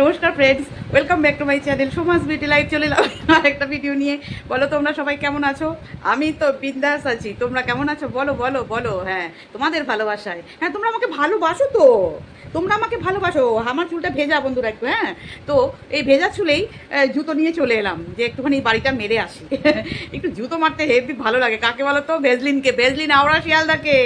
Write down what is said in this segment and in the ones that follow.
নমস্কার friends welcome back to my channel Soma's beauty life চলে এলাম আরেকটা ভিডিও নিয়ে। বলো তোমরা সবাই কেমন আছো? আমি তো বিন্দাস আছি। তোমরা কেমন আছো? বলো বলো বলো হ্যাঁ তোমাদের ভালোবাসায়। হ্যাঁ তোমরা আমাকে ভালোবাসো তো। তোমরা আমাকে ভালোবাসো। আমার চুলটা ভেজা বন্ধুরা একটু হ্যাঁ? তো এই ভেজা চুলেই জুতো নিয়ে চলে এলাম, যে একটুখানি বাড়িটা মেরে আসি। একটু জুতো মারতে হেভি ভালো লাগে। কাকে বলো তো ভেজলিনকে। ভেজলিন হাওড়া শিয়ালদাকে।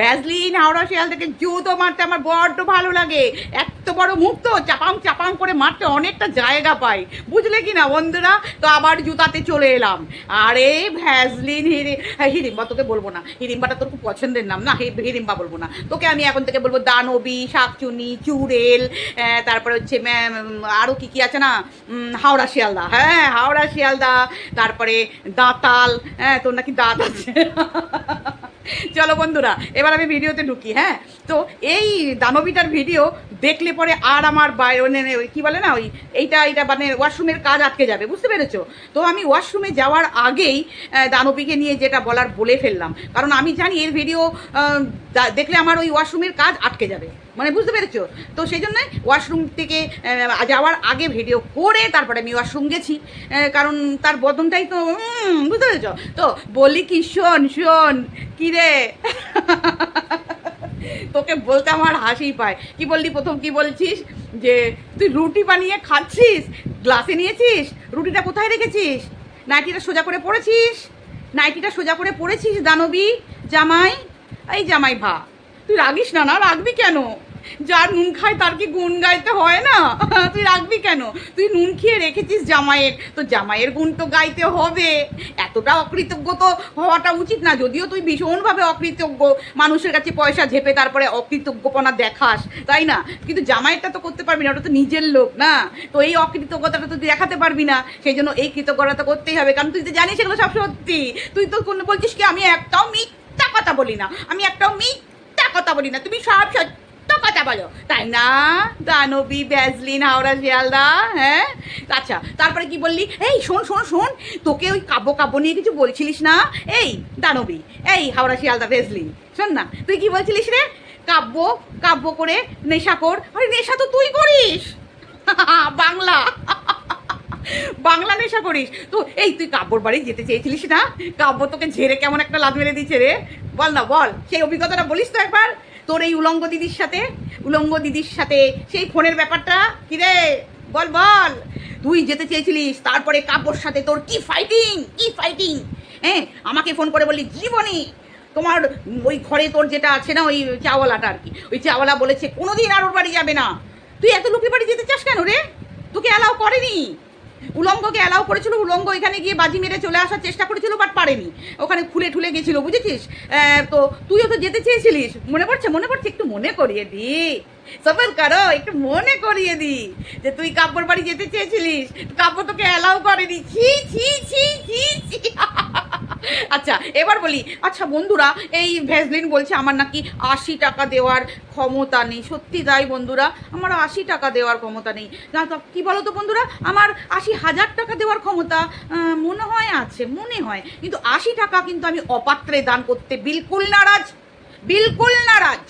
ভ্যাজলিন হাওড়া শিয়ালদাকে জুতো মারতে আমার বড্ড ভালো লাগে। এত বড় মুখ তো, চাপাং চাপাং করে মারতে অনেকটা জায়গা পাই। বুঝলে কি না বন্ধুরা? তো আবার জুতাতে চলে এলাম। আরে ভ্যাজলিন হিরি হ্যাঁ হিরিম্বা তোকে বলব না। হিরিম্বাটা তোর খুব পছন্দের নাম। না হিরিম্বা বলব না। তোকে আমি এখন থেকে বলব দানবী শাকচুনি চুড়েল তারপরে হচ্ছে আরও কি কি আছে না? হাওড়া শিয়ালদা। হ্যাঁ হাওড়া শিয়ালদা, তারপরে দাঁতাল হ্যাঁ তোর নাকি দাঁত আছে। চলো বন্ধুরা, এবার আমি ভিডিওতে ঢুকি হ্যাঁ? তো এই দানবীটার ভিডিও দেখলে পরে আর আমার বাইরে কি বলে না, ওই এইটা এইটা মানে ওয়াশরুমের কাজ আটকে যাবে, বুঝতে পেরেছ? তো আমি ওয়াশরুমে যাওয়ার আগেই দানবীকে নিয়ে যেটা বলার বলে ফেললাম। কারণ আমি জানি এর ভিডিও দেখলে আমার ওই ওয়াশরুমের কাজ আটকে যাবে। মানে বুঝতে পেরেছ? তো সেই জন্য ওয়াশরুম থেকে যাওয়ার আগে ভিডিও করে তারপরে আমি ওয়াশরুম গেছি। কারণ তার বদনটাই তো বুঝতে পেরেছ? তো বলি কি, শোন শোন, কি রে? তোকে বলতে আমার হাসি পায়। কি বললি প্রথম, কি বলছিস? যে তুই রুটি বানিয়ে খাচ্ছিস? গ্লাসে নিয়েছিস? রুটিটা কোথায় রেখেছিস? নাইটিটা সোজা করে পড়েছিস নাইটিটা সোজা করে পড়েছিস দানবী জামাই? এই জামাই ভা, তুই রাগিস না না? রাগবি কেন? যার নুন খায় তার কি গুণ গাইতে হয় না? তুই রাখবি কেন? তুই নুন খেয়ে রেখেছিস জামাইয়ের। তো জামাইয়ের গুণ তো গাইতে হবে। এতটা অকৃতজ্ঞ তো হওয়াটা উচিত না। যদিও তুই ভীষণভাবে অকৃতজ্ঞ। মানুষের কাছে পয়সা ঝেপে তারপরে অকৃতজ্ঞপনা দেখাস, তাই না? কিন্তু জামাইয়েরটা তো করতে পারবি না, ওটা তো নিজের লোক, না? তো এই অকৃতজ্ঞতাটা তো তুই দেখাতে পারবি না। সেই জন্য এই কৃতজ্ঞতা তো করতেই হবে। কারণ তুই তো জানিস এগুলো সব সত্যি। তুই তো বলছিস কি, আমি একটাও মিথ্যা কথা বলি না। আমি একটাও মিথ্যা কথা বলি না। তুমি সব সত্য কথা বলো। তাই না? দানবী, ব্যাজলিন, হাওড়া, শিয়ালদা হ্যাঁ? আচ্ছা তারপরে কি বললি? এই, শোন শোন শোন, তোকে ওই কাব্য কাব্য নিয়ে কিছু বলছিলিস না? এই, দানবী, এই, হাওড়া, শিয়ালদা, ব্যাজলিন, শোন না, তুই কি বলছিলিস রে? কাব্য কাব্য করে নেশা কর। আরে, নেশা তো তুই করিস। বাংলা। বাংলা নেশা করিস। তো, এই, তুই কাব্যর বাড়ি যেতে চেয়েছিলিস না? কাব্য তোকে ঝেড়ে কেমন একটা লাদ মেরে দিচ্ছে রে। বল না, বল, সেই অভিজ্ঞতাটা বলিস তো একবার। তোর এই উলঙ্গ দিদির সাথে? উলঙ্গ দিদির সাথে সেই ফোনের ব্যাপারটা? কি রে? বল বল। তুই যেতে চেয়েছিলিস, তারপরে কাব্যর সাথে তোর কি ফাইটিং কি ফাইটিং হ্যাঁ আমাকে ফোন করে বললি, জীবনী, তোমার ওই ঘরে তোর যেটা আছে না, ওই চাওয়ালাটা আর কি, ওই চাওয়ালা বলেছে, কোনোদিন আর ওর বাড়ি যাবে না। তুই এত লোকের বাড়ি যেতে চাস কেন রে? তোকে অ্যালাউ করেনি। উলঙ্গকে অ্যালাউ করেছিল, উলঙ্গ এখানে গিয়ে বাজি মেরে চলে আসার চেষ্টা করেছিল বাট পারেনি। ওখানে খুলে ঠুলে গেছিল, বুঝেছিস? তো তুইও তো যেতে চেয়েছিলিস। মনে পড়ছে? মনে পড়ছে? একটু মনে করিয়ে দি। সফর করো, একটু মনে করিয়ে দি যে তুই কাব্যর বাড়ি যেতে চেয়েছিলিস, কাব্য তোকে অ্যালাউ করে করেনি। ছি ছি ছি ছি ছি। আচ্ছা এবার বলি আচ্ছা বন্ধুরা, এই ভ্যাসলিন বলছে আমার নাকি আশি টাকা দেওয়ার ক্ষমতা নেই। সত্যি তাই বন্ধুরা, আমার আশি টাকা দেওয়ার ক্ষমতা নেই। না তো, কী বলো তো বন্ধুরা, আমার আশি হাজার টাকা দেওয়ার ক্ষমতা মনে হয় আছে, মনে হয়। কিন্তু আশি টাকা কিন্তু আমি অপাত্রে দান করতে বিলকুল নারাজ বিলকুল নারাজ।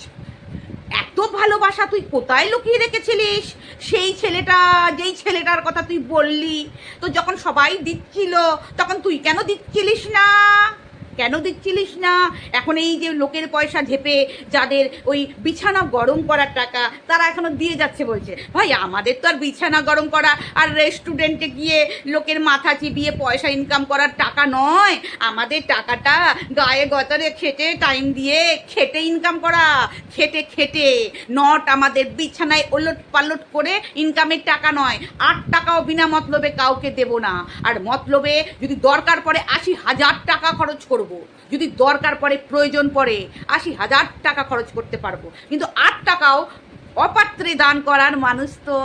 এত ভালোবাসা তুই কোথায় লুকিয়ে রেখেছিলিস? সেই ছেলেটা, যেই ছেলেটার কথা তুই বললি, তো যখন সবাই দিচ্ছিল, তখন তুই কেন দিচ্ছিলিস না? কেন দিচ্ছিলিস না? এখন এই যে লোকের পয়সা ঝেপে যাদের ওই বিছানা গরম করার টাকা, তারা এখনও দিয়ে যাচ্ছে বলছে। ভাই, আমাদের তো আর বিছানা গরম করা আর রেস্টুরেন্টে গিয়ে লোকের মাথা চিবিয়ে পয়সা ইনকাম করার টাকা নয়। আমাদের টাকাটা গায়ে গতরে খেটে টাইম দিয়ে খেটে ইনকাম করা, খেটে খেটে। নট আমাদের বিছানায় ওলট পালট করে ইনকামের টাকা নয়। আট টাকাও বিনা মতলবে কাউকে দেব না। আর মতলবে যদি দরকার পড়ে আশি হাজার টাকা খরচ করব। যদি দরকার পড়ে, প্রয়োজন পড়ে, আশি হাজার টাকা খরচ করতে পারব। কিন্তু আট টাকাও অপাত্রে দান করার মানুষ তো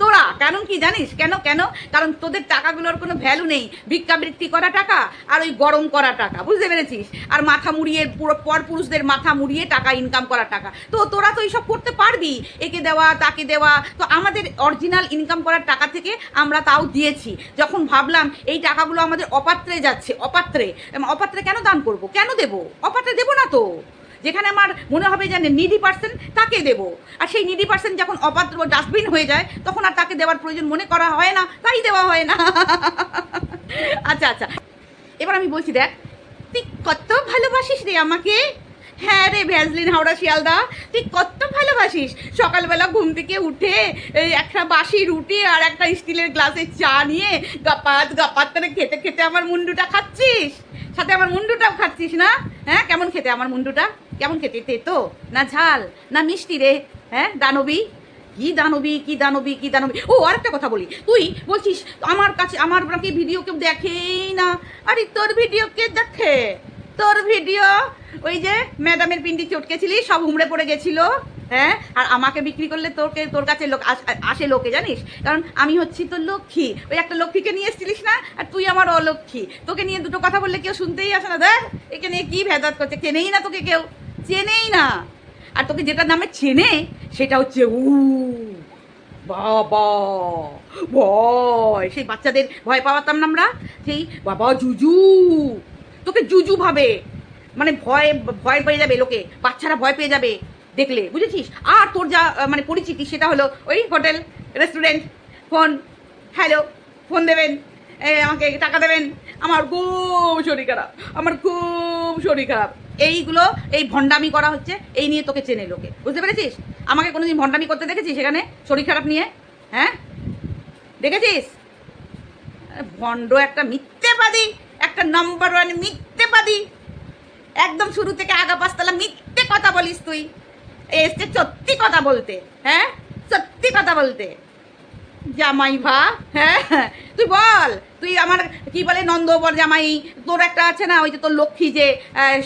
তোরা কেন কি জানিস? কেন কেন? কারণ তোদের টাকাগুলোর কোনো ভ্যালু নেই। ভিক্ষাবৃত্তি করা টাকা আর ওই গরম করা টাকা, বুঝতে পেরেছিস? আর মাথা মুড়িয়ে পুরো পর পুরুষদের মাথা মুড়িয়ে টাকা ইনকাম করা টাকা। তো তোরা তো এইসব করতে পারবি, একে দেওয়া, তাকে দেওয়া। তো আমাদের অরিজিনাল ইনকাম করার টাকা থেকে আমরা তাও দিয়েছি। যখন ভাবলাম এই টাকাগুলো আমাদের অপাত্রে যাচ্ছে, অপাত্রে অপাত্রে কেন দান করব? কেন দেব? অপাত্রে দেবো না তো। যেখানে আমার মনে হবে যে নিডি পার্সন তাকে দেবো। আর সেই নিডি পার্সন যখন অপাত্র ডাস্টবিন হয়ে যায়, তখন আর তাকে দেওয়ার প্রয়োজন মনে করা হয় না, তাই দেওয়া হয় না। আচ্ছা আচ্ছা। এবার আমি বলছি, দেখ, তুই কত ভালোবাসিস রে আমাকে? হ্যাঁ রে ভ্যাজলিন হাওড়া শিয়ালদা, তুই কত ভালোবাসিস? সকালবেলা ঘুম থেকে উঠে এই একটা বাসি রুটি আর একটা স্টিলের গ্লাসে চা নিয়ে গাপাত গাপাত করে খেতে খেতে আমার মুন্ডুটা খাচ্ছিস? সাথে আমার মুন্ডুটাও খাচ্ছিস না? হ্যাঁ কেমন খেতে আমার মুন্ডুটা? কেমন খেতে? তেতো না ঝাল? না মিষ্টি রে? হ্যাঁ দানবী? কি দানবী কি দানবী কি দানবী? ও, আরেকটা কথা বলি। তুই বলছিস, আমার কাছে, আমার নাকি ভিডিও কেউ দেখেই না। আরে, তোর ভিডিও কে দেখে? তোর ভিডিও ওই যে ম্যাডামের পিন্ডি চটকেছিলি, সব উমড়ে পড়ে গেছিল। হ্যাঁ আর আমাকে বিক্রি করলে তোকে, তোর কাছে লোক আস- লোকে, জানিস? কারণ আমি হচ্ছি তোর লক্ষ্মী। ওই একটা লক্ষ্মীকে নিয়ে এসেছিলিস না? আর তুই আমার অলক্ষ্মী। তোকে নিয়ে দুটো কথা বললে কেউ শুনতেই আসে না। দেখ এখানে কি ভেদাত করছে? চেনেই না তোকে কেউ। চেনেই না। আর তোকে যেটার নামে চেনে, সেটা হচ্ছে উ। বাবা, ভয়। সেই বাচ্চাদের ভয় পাওয়াতাম না আমরা। সেই বাবা জুজু। তোকে জুজু ভাবে। মানে ভয় ভয় পেয়ে যাবে লোকে। বাচ্চারা ভয় পেয়ে যাবে দেখলে। বুঝেছিস? আর তোর যা মানে পরিচিতি, সেটা হলো ওই hotel, restaurant, phone, hello, phone দেবেন আমাকে টাকা দেবেন। আমার খুব শরীর খারাপ। আমার খুব শরীর খারাপ। এইগুলো, এই ভণ্ডামি করা হচ্ছে, এই নিয়ে তোকে চেনে লোকে। বুঝতে পেরেছিস? আমাকে কোনোদিন ভণ্ডামি করতে দেখেছিস সেখানে শরীর খারাপ নিয়ে? হ্যাঁ? দেখেছিস? ভণ্ড একটা মিথ্যেবাদী, একটা নাম্বার ওয়ান মিথ্যেবাদী। একদম শুরু থেকে আগা পাঁচতলা মিথ্যে কথা বলিস তুই। এসছে সত্যি কথা বলতে হ্যাঁ? সত্যি কথা বলতে। জামাই ভা হ্যাঁ? তুই বল, তুই আমার কি বলে নন্দ নন্দবর জামাই? তোর একটা আছে না, ওই যে তোর লক্ষ্মী যে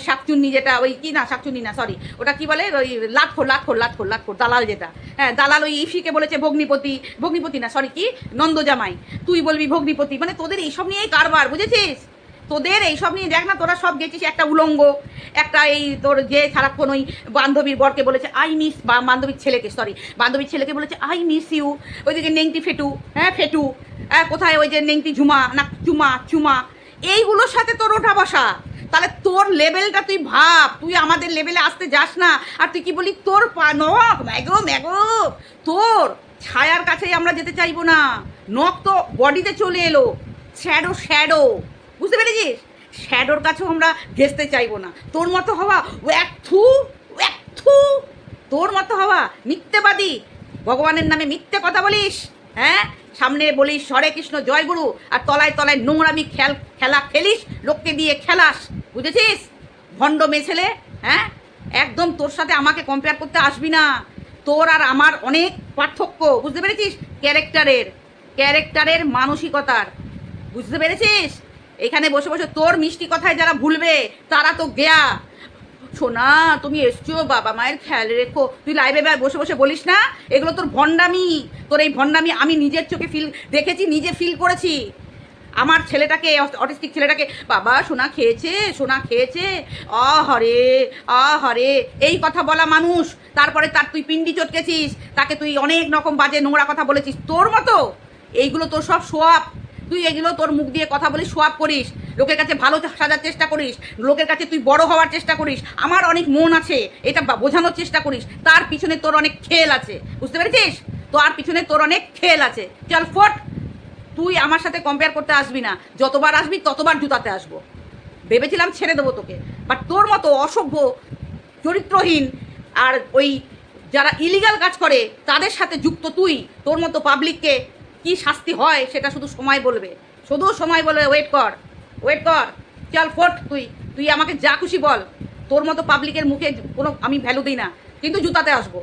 শাকচুন্নি যেটা, ওই কি না, শাকচুন্নি না সরি ওটা কি বলে? ওই লাটখোর লাটখোর লাটখোর লাটখোর, দালাল যেটা। হ্যাঁ দালাল ওই ইফিকে বলেছে ভগ্নিপতি ভগ্নিপতি না সরি কি? নন্দ জামাই। তুই বলবি ভগ্নিপতি মানে তোদের এইসব নিয়েই কারবার, বুঝেছিস? তোদের এইসব নিয়ে দেখ না, তোরা সব গেছিস একটা উলঙ্গ, একটা এই তোর যে সারাক্ষণ ওই বান্ধবীর বরকে বলেছে আই মিস বা বান্ধবীর ছেলেকে সরি বান্ধবীর ছেলেকে বলেছে আই মিস ইউ ওইদিকে নেংটি ফেটু হ্যাঁ ফেটু হ্যাঁ কোথায় ওই যে নেংটি ঝুমা, না চুমা চুমা এইগুলোর সাথে তোর ওঠা বসা। তাহলে তোর লেভেলটা তুই ভাব, তুই আমাদের লেভেলে আসতে যাস না। আর তুই কি বলি, তোর নখ, ম্যাগো ম্যাগো, তোর ছায়ার কাছেই আমরা যেতে চাইব না। নখ তো বডিতে চলে এলো, শ্যাডো শ্যাডো। বুঝতে পেরেছিস? শ্যাডোর কাছেও আমরা ঘেসতে চাইব না। তোর মতো হওয়া ও এক থু এক থু, তোর মতো হওয়া মিথ্যেবাদী। ভগবানের নামে মিথ্যে কথা বলিস হ্যাঁ? সামনে বলিস, হরে কৃষ্ণ জয়গুরু আর তলায় তলায় নোংরামি খেল, খেলা খেলিস, লোককে দিয়ে খেলাস। বুঝেছিস? ভণ্ড মেয়ে ছেলে হ্যাঁ? একদম তোর সাথে আমাকে কম্পেয়ার করতে আসবি না। তোর আর আমার অনেক পার্থক্য, বুঝতে পেরেছিস? ক্যারেক্টারের ক্যারেক্টারের মানসিকতার। বুঝতে পেরেছিস? এখানে বসে বসে তোর মিষ্টি কথায় যারা ভুলবে, তারা তো গেয়া। শোনা তুমি এসছো, বাবা মায়ের খেয়াল রেখো। তুই লাইভে বসে বসে বলিস না, এগুলো তোর ভণ্ডামি। তোর এই ভণ্ডামি আমি নিজের চোখে ফিল দেখেছি, নিজে ফিল করেছি। আমার ছেলেটাকে অটিস্টিক ছেলেটাকে, বাবা, সোনা খেয়েছে সোনা খেয়েছে, আহারে আহারে। এই কথা বলা মানুষ, তারপরে তার তুই পিন্ডি চটকেছিস, তাকে তুই অনেক রকম বাজে নোংরা কথা বলেছিস। তোর মতো, এইগুলো তোর সব সোয়াব তুই এগুলো তোর মুখ দিয়ে কথা বলিস, সোয়াব করিস, লোকের কাছে ভালো সাজার চেষ্টা করিস, লোকের কাছে তুই বড় হওয়ার চেষ্টা করিস, আমার অনেক মন আছে, এটা বোঝানোর চেষ্টা করিস, তার পিছনে তোর অনেক খেল আছে, বুঝতে পেরেছিস? তার পিছনে তোর অনেক খেল আছে, চল ফট, তুই আমার সাথে কম্পেয়ার করতে আসবি না, যতবার আসবি ততবার জুতাতে আসব, ভেবেছিলাম ছেড়ে দেবো তোকে বাট তোর মতো অসভ্য, চরিত্রহীন, আর ওই যারা ইলিগাল কাজ করে, তাদের সাথে যুক্ত তুই, তোর মতো পাবলিককে কি শাস্তি হয় সেটা শুধু সময় বলবে। শুধু সময় বলবে ওয়েট কর ওয়েট কর, চল ফোট তুই তুই আমাকে যা খুশি বল। তোর মতো পাবলিকের মুখে কোনো আমি ভ্যালু দিই না, কিন্তু জুতাতে আসব।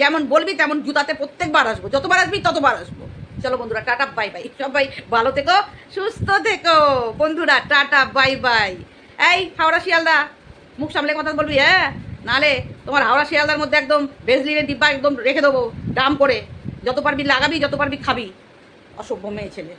যেমন বলবি তেমন জুতাতে প্রত্যেকবার আসব। যতবার আসবি ততবার আসব। চলো বন্ধুরা, টাটা বাই বাই সবাই ভালো থেকো, সুস্থ থেকো। বন্ধুরা, টাটা বাই বাই এই হাওড়া শিয়ালদা, মুখ সামলে কথা বলবি হ্যাঁ? নালে তোমার হাওড়া শিয়ালদার মধ্যে একদম বেজলিনের ডিব্বা একদম রেখে দেবো ডাম করে। যত পারবি লাগাবি, যত পারবি খাবি। অসভ্য মেয়ে ছেলে